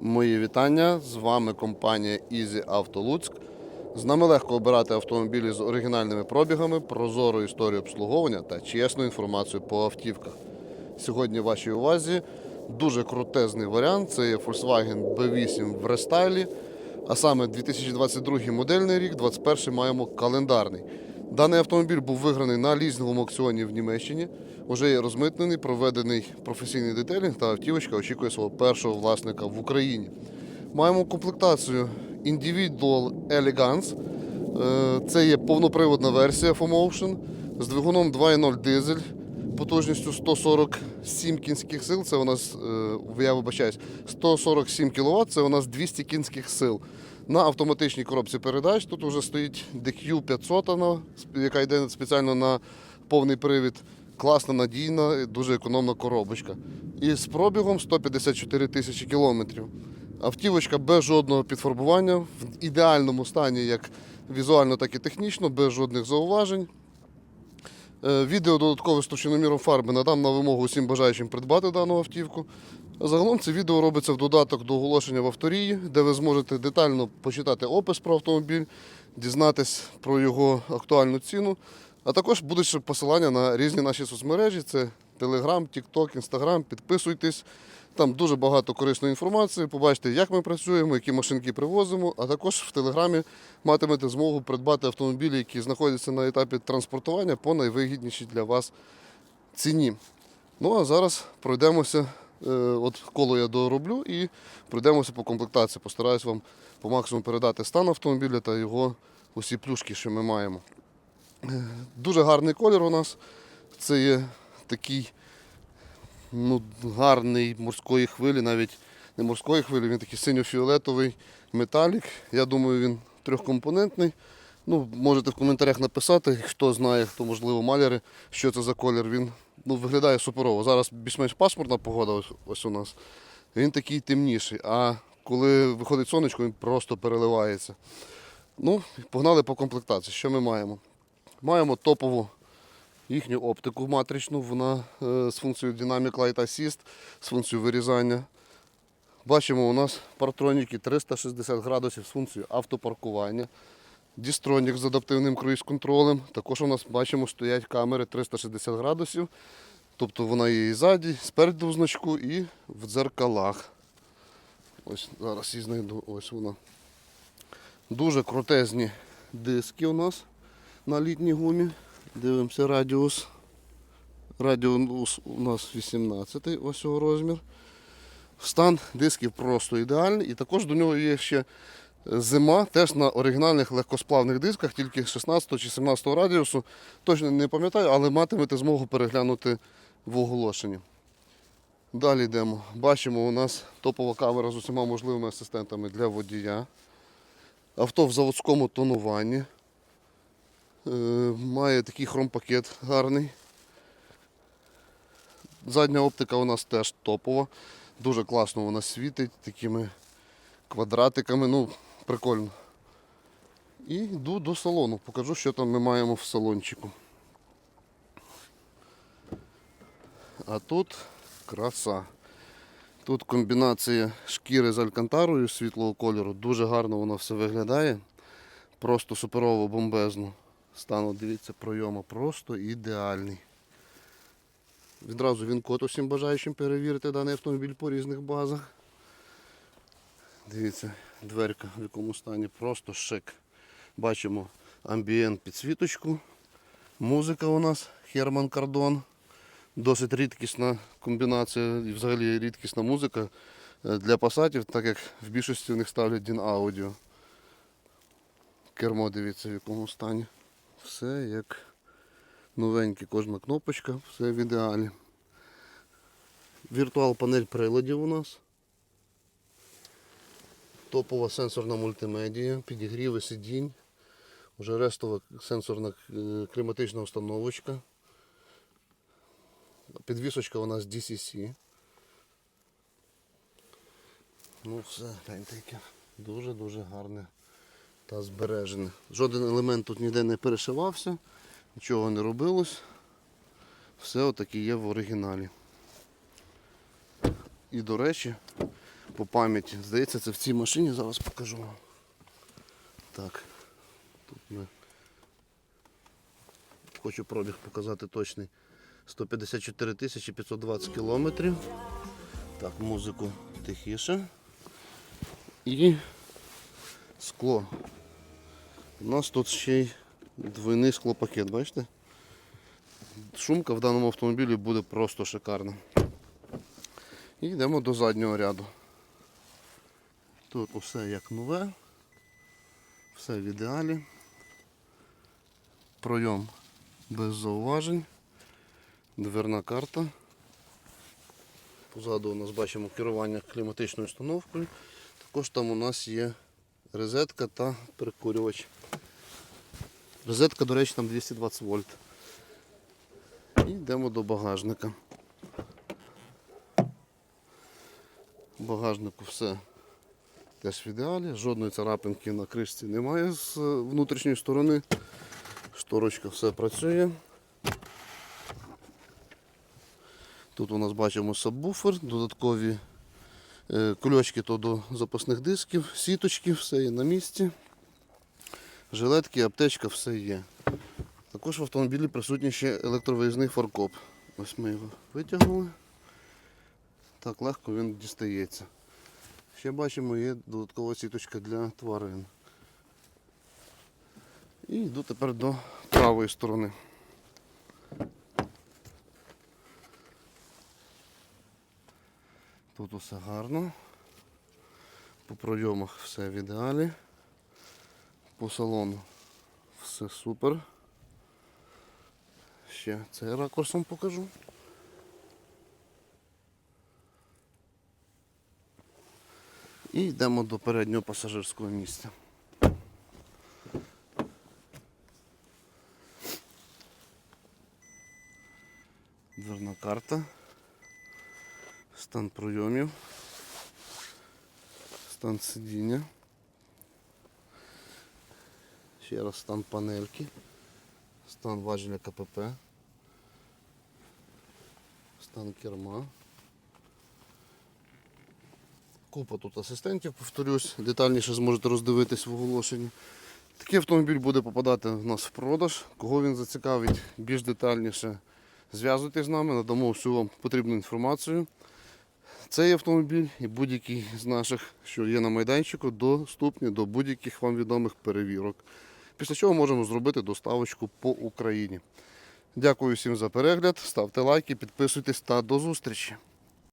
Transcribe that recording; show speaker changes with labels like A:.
A: Мої вітання. З вами компанія Easy Auto Луцьк. З нами легко обирати автомобілі з оригінальними пробігами, прозору історію обслуговування та чесну інформацію по автівках. Сьогодні в вашій увазі дуже крутезний варіант це є Volkswagen B8 в рестайлі. А саме 2022 модельний рік, 21 маємо календарний. Даний автомобіль був виграний на лізинговому аукціоні в Німеччині. Уже є розмитнений, проведений професійний детелінг та автівочка очікує свого першого власника в Україні. Маємо комплектацію Individual Elegance. Е, Це є повноприводна версія FOMotion з двигуном 2.0 дизель потужністю 147 кінських сил. Це у нас, е, я вибачаюсь, 147 кВт, це у нас 200 кінських сил. На автоматичній коробці передач тут вже стоїть DQ 500, яка йде спеціально на повний привід. Класна, надійна, дуже економна коробочка. І з пробігом 154 тисячі кілометрів. Автівочка без жодного підфарбування, в ідеальному стані, як візуально, так і технічно, без жодних зауважень. Е, Відео додаткове з товщиноміром фарби надам на вимогу усім бажаючим придбати дану автівку. Загалом це відео робиться в додаток до оголошення в авторії, де ви зможете детально почитати опис про автомобіль, дізнатись про його актуальну ціну. А також будуть посилання на різні наші соцмережі: це Telegram, TikTok, Instagram. Підписуйтесь. Там дуже багато корисної інформації. Побачите, як ми працюємо, які машинки привозимо. А також в Телеграмі матимете змогу придбати автомобілі, які знаходяться на етапі транспортування по найвигіднішій для вас ціні. Ну а зараз пройдемося. е, От коло я дороблю і пройдемося по комплектації. Постараюсь вам по максимуму передати стан автомобіля та його усі плюшки, що ми маємо. Е, Дуже гарний колір у нас. Це є такий ну, гарний морської хвилі, навіть не морської хвилі, він такий синьо-фіолетовий металік. Я думаю, він трьохкомпонентний. Ну, можете в коментарях написати, хто знає, хто можливо маляри, що це за колір. Він ну, виглядає суперово. Зараз більш-менш пасмурна погода ось, ось у нас. Він такий темніший. А коли виходить сонечко, він просто переливається. Ну, погнали по комплектації. Що ми маємо? Маємо топову їхню оптику матричну, вона е, з функцією Dynamic Light Assist, з функцією вирізання. Бачимо, у нас партроніки 360 градусів з функцією автопаркування. Дістронік з адаптивним круїз-контролем. Також у нас бачимо стоять камери 360 градусів. Тобто вона є і ззаді, спереду в значку і в дзеркалах. Ось зараз її знайду. Ось вона. Дуже крутезні диски у нас на літній гумі. Дивимося радіус. Радіус у нас 18 ось його розмір. Стан дисків просто ідеальний. І також до нього є ще зима, теж на оригінальних легкосплавних дисках, тільки 16 чи 17 радіусу. Точно не пам'ятаю, але матимете змогу переглянути в оголошенні. Далі йдемо. Бачимо, у нас топова камера з усіма можливими асистентами для водія. Авто в заводському тонуванні. Е, Має такий хромпакет гарний. Задня оптика у нас теж топова. Дуже класно вона світить такими квадратиками. Ну, прикольно. І йду до салону. Покажу, що там ми маємо в салончику. А тут краса. Тут комбінація шкіри з алькантарою світлого кольору. Дуже гарно воно все виглядає. Просто суперово бомбезно. Стану, дивіться, пройома просто ідеальний. Відразу він код усім бажаючим перевірити даний автомобіль по різних базах. Дивіться, дверка в якому стані просто шик. Бачимо амбієнт підсвіточку. Музика у нас Херман Кардон. Досить рідкісна комбінація і взагалі рідкісна музика е, для пасатів, так як в більшості в них ставлять Дін Аудіо. Кермо дивіться в якому стані. Все як новеньке, кожна кнопочка, все в ідеалі. Віртуал панель приладів у нас. Топова сенсорна мультимедія, підігріви сидінь. Уже рестова сенсорна е, кліматична установочка. Підвісочка у нас DCC. Ну все, гляньте. Дуже-дуже гарне та збережене. Жоден елемент тут ніде не перешивався, нічого не робилось. Все отаке є в оригіналі. І до речі, по пам'яті. Здається, це в цій машині, зараз покажу вам. Так. Тут ми. Хочу пробіг показати точний. 154 тисячі 520 кілометрів. Так, музику тихіше. І скло. У нас тут ще й двойний склопакет, бачите? Шумка в даному автомобілі буде просто шикарна. І йдемо до заднього ряду. Тут усе як нове, все в ідеалі. Пройом без зауважень, дверна карта. Позаду у нас бачимо керування кліматичною установкою. Також там у нас є розетка та прикурювач. Розетка, до речі, там 220 вольт. І йдемо до багажника. В багажнику все теж в ідеалі, жодної царапинки на кришці немає з внутрішньої сторони. Шторочка все працює. Тут у нас бачимо сабвуфер, додаткові кульочки то до запасних дисків, сіточки, все є на місці. Жилетки, аптечка, все є. Також в автомобілі присутній ще електровиїзний фаркоп. Ось ми його витягнули. Так легко він дістається. Ще бачимо, є додаткова сіточка для тварин. І йду тепер до правої сторони. Тут усе гарно. По пройомах все в ідеалі. По салону все супер. Ще цей ракурсом покажу. І йдемо до переднього пасажирського місця. Дверна карта, стан пройомів, стан сидіння. Ще раз стан панельки, стан важеля КПП, стан керма. Купа тут асистентів, повторюсь, детальніше зможете роздивитись в оголошенні. Такий автомобіль буде попадати в нас в продаж. Кого він зацікавить більш детальніше, зв'язуйтесь з нами, надамо всю вам потрібну інформацію. Цей автомобіль і будь-який з наших, що є на майданчику, доступні до будь-яких вам відомих перевірок. Після чого можемо зробити доставочку по Україні. Дякую всім за перегляд, ставте лайки, підписуйтесь та до зустрічі!